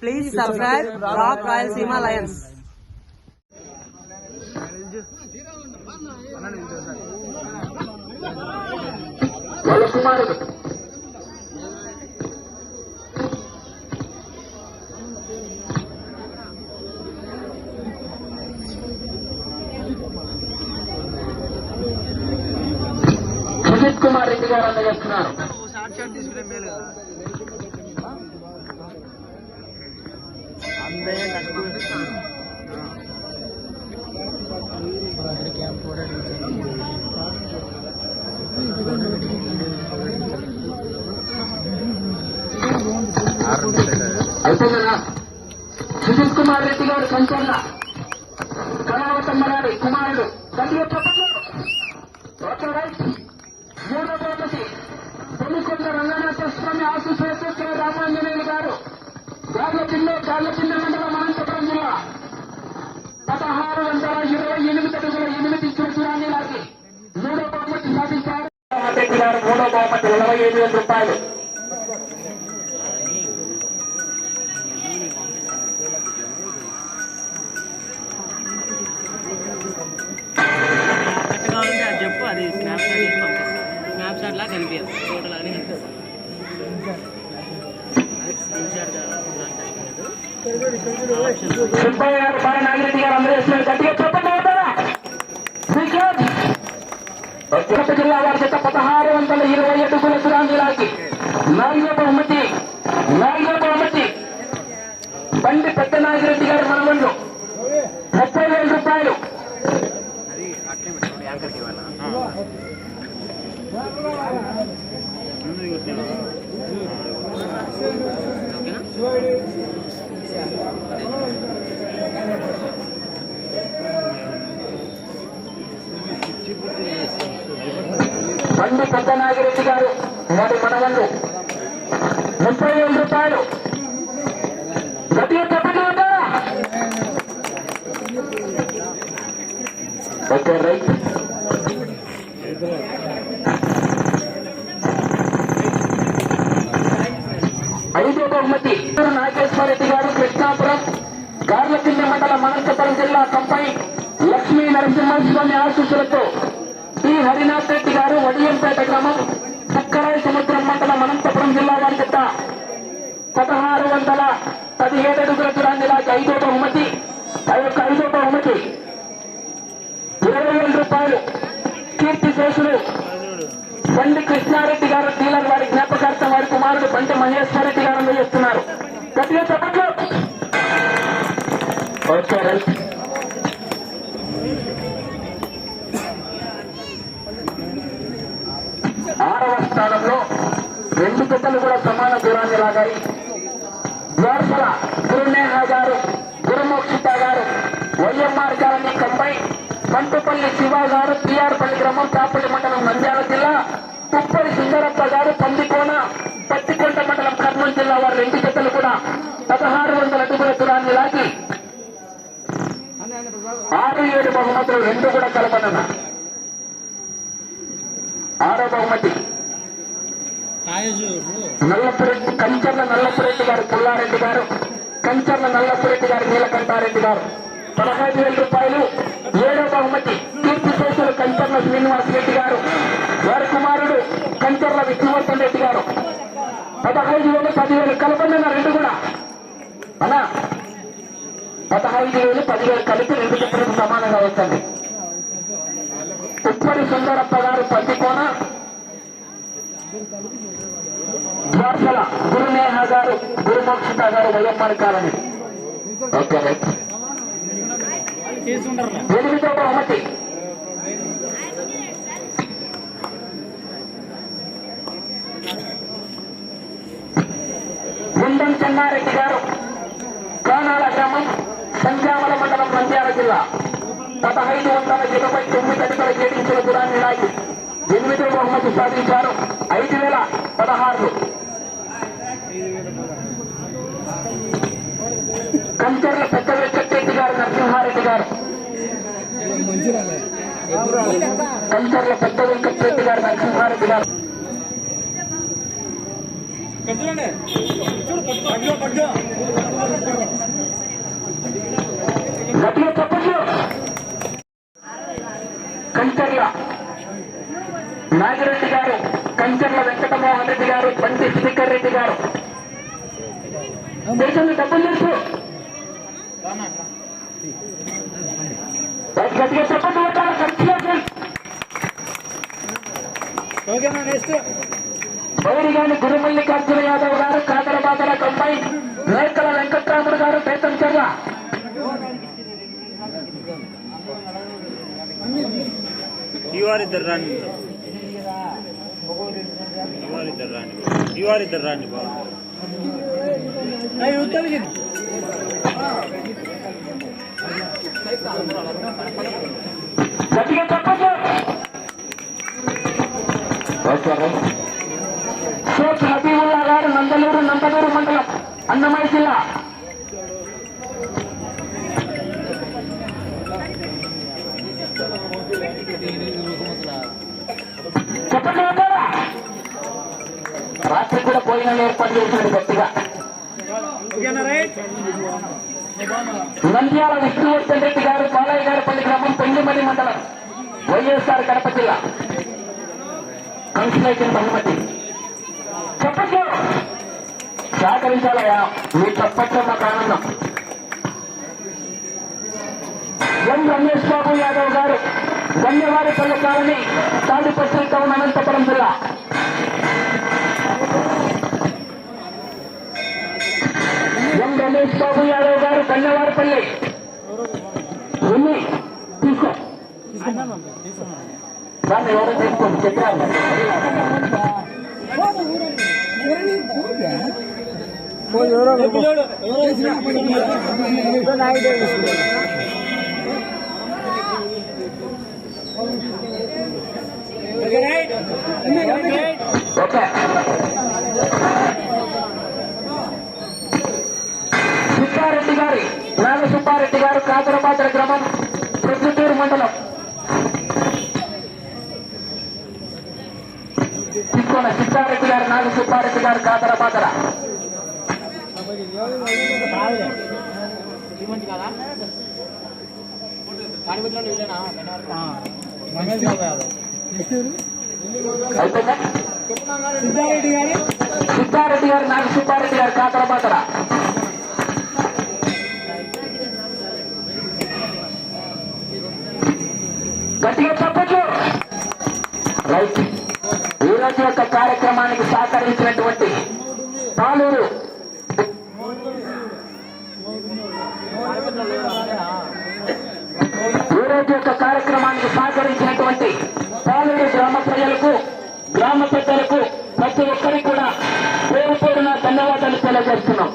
Please subscribe Rock Rayalaseema Lions. వాళ్ళ కుమారుడు సుజిత్ కుమార్ రెడ్డి గారు అందజేస్తున్నారు అయిపోయిందా సుజిత్ కుమార్ రెడ్డి గారు సంచలన. కళావతమ్మరాడి కుమారుడు గట్టిగా చెప్పండి మూడో తరగతి తొలికొండ రంగనాథ స్వామి ఆశీస్సుల రామాంజనేయులు గారు. గార్లపిల్లి గార్లపిల్లి మండలం అనంతపురం జిల్లా. పదహారు వందల ఇరవై ఎనిమిది అడుగుల ఎనిమిది చూసురాన్ని లాగి మూడో బహుమతి సాధించారు. మూడో బహుమతి ఇరవై ఐదు వేల రూపాయలు. గారు బాల నాగిరెడ్డి గారు అందరూ వేస్తున్నారు. గట్టిగా చెప్పండి అవుతారా శ్రీకాంత్ జిల్లా వారి చేత పదహారు వందల ఇరవై అడుగుల సురాంగిలాకి నాలుగో బహుమతి నాలుగో బహుమతి బండి పెద్ద నాగిరెడ్డి గారు మనవండు బండి పెద్ద నాగిరెడ్డి గారు వారి మనవళ్ళు ముప్పై వేల రూపాయలు. గట్టిగా చెప్పండి ఓకే రైట్. ఐదో బహుమతి. నాగేశ్వర రెడ్డి గారు కృష్ణాపురం గార్లకింది మండల అనంతపురం జిల్లా కంపై లక్ష్మీ నరసింహస్వామి ఆశీస్సులతో హరినాథ్ రెడ్డి గారు వడియంపేట గ్రామం చక్కరాయి సముద్రం మండలం అనంతపురం జిల్లా వారి చెత్త. పదహారు వందల పదిహేడు అడుగుల దూరాన్ని లాగి ఐదో బహుమతి ఆ యొక్క ఐదో బహుమతి ఇరవై వేల రూపాయలు కీర్తి శేషులు బండి కృష్ణారెడ్డి గారు డీలర్ వారి జ్ఞాపకార్థం వారి కుమారుడు బండి మహేశ్వర రెడ్డి గారు అందజేస్తున్నారు. గట్టిగా చెప్పట్లు ఓకే రైట్ స్థానంలో రెండు జతలు కూడా సమాన దూరాన్ని లాగాయి. ద్వారసల గురునేహ గారు గురుమోక్షిత గారు వైఎంఆర్ గారిని కంబై మంటుపల్లి శివ గారు పిఆర్పల్లి గ్రామం చాపల్లి మండలం నంద్యాల జిల్లా తుప్పరి సుందరప్ప గారు పందికోన పత్తికొండ మండలం కర్నూలు జిల్లా వారి రెండు జతలు కూడా పదహారు వందల అడుగుల దూరాన్ని లాగి ఆరు ఏడు బహుమతులు రెండు కూడా కలపనున్నా. ఆరో బహుమతి నల్లపురెడ్డి కంచర్ల నల్లపురెడ్డి గారు పుల్లారెడ్డి గారు కంచర్ల నల్లపురెడ్డి గారు నీలకంఠారెడ్డి గారు. పదహైదు వేల రూపాయలు ఏడో బహుమతి కీర్తి శేషులు కంచర్ల శ్రీనివాస్ రెడ్డి గారు. వారి కుమారుడు కంచర్ల విష్ణువర్ధన్ రెడ్డి గారు. పదహైదు వేలు పదివేలు కలపండి రెండు కూడా. అనా పదహైదు వేలు పదివేలు కలిపి రెండు చెప్పడానికి సమానంగా వస్తుంది. ఉప్పడి సుందరప్ప గారు పత్తికోన ద్వారసల గురునేహ గారు గురుమోక్షిత గారు వైఎంఆర్ కాలని ఓకే. రైట్ ఎనిమిదో బహుమతి. గుండం చెన్నారెడ్డి గారు కానాల గ్రామం సంజామల మండలం నంద్యాల జిల్లా. పదహైదు వందల ఇరవై తొమ్మిది అడుగుల ఏడించుల దూరాన్ని లాగి. ఎనిమిదో బహుమతి సాధించారు. ఐదు వేల పదహారు కంచర్ల పెద్ద వెంకటరెడ్డి గారు నరసింహారెడ్డి గారు. కంచర్ల పెద్ద వెంకటరెడ్డి గారు నరసింహారెడ్డి గారు. కంచర్ల నాగిరెడ్డి గారు కంచర్ల వెంకటమోహన్ రెడ్డి గారు బండి శ్రీకర్ రెడ్డి గారు. దేశంలో డబ్బులు తెలుసు గట్టిగా చెప్పండి ఓకేనా నెక్స్ట్ బైరిగాని గురుమల్లికార్జున యాదవ్ గారు కాదరబాదల కంబై రేకల వెంకట్రాముడు గారు బేతంచెర్ల ఇవారిద్దరు రాండి ఇవారిద్దరు రాండి ఇవారిద్దరు రాండి బాబు. గట్టిగా చెప్పచ్చు షేక్ హబీబుల్లా గారు నందలూరు నందలూరు మండలం అన్నమయ్య జిల్లా. రాత్రి కూడా పోయిన ఏర్పాటు చేశాడు గట్టిగా. నంద్యాల విష్ణువర్ధన్ రెడ్డి గారు బాలయ్య గారి పల్లి గ్రామం పెళ్ళిమల్లి మండలం వైఎస్ఆర్ కడప జిల్లా. కన్సులేషన్ బహుమతి చెప్పచ్చు సహకరించాలయా మీ తప్పట్లో మాకు ఆనందం ఎం రమేష్ బాబు యాదవ్ గారు ధన్యవాద పల్లెకాలని తాడిపత్రి టౌన్ అనంతపురం జిల్లా. ఎం రమేష్ బాబు యాదవ్ గారు ధన్యవాదపల్లి ఉన్ని తీసుకో దాన్ని ఎవరో తీసుకోండి చెప్పారు ఓకే రైట్ ఓకే సుబ్బారెడ్డి గారి నాగ సుబ్బారెడ్డి గారు కాకరపాత్ర గ్రామం ప్రొద్దుటూరు మండలం. తిక్కోన సిద్ధారెడ్డి గారు నాగ సుబ్బారెడ్డి గారు కాకరపాత్ర సిద్ధారెడ్డి గారు నాగ సుబ్బారెడ్డి గారు కాకరపాత్ర ఈ యొక్క కార్యక్రమానికి సహకరించినటువంటి పాలూరు గ్రామ ప్రజలకు గ్రామ పెద్దలకు ప్రతి ఒక్కరికి కూడా పేరు పేరున ధన్యవాదాలు తెలియజేస్తున్నాం.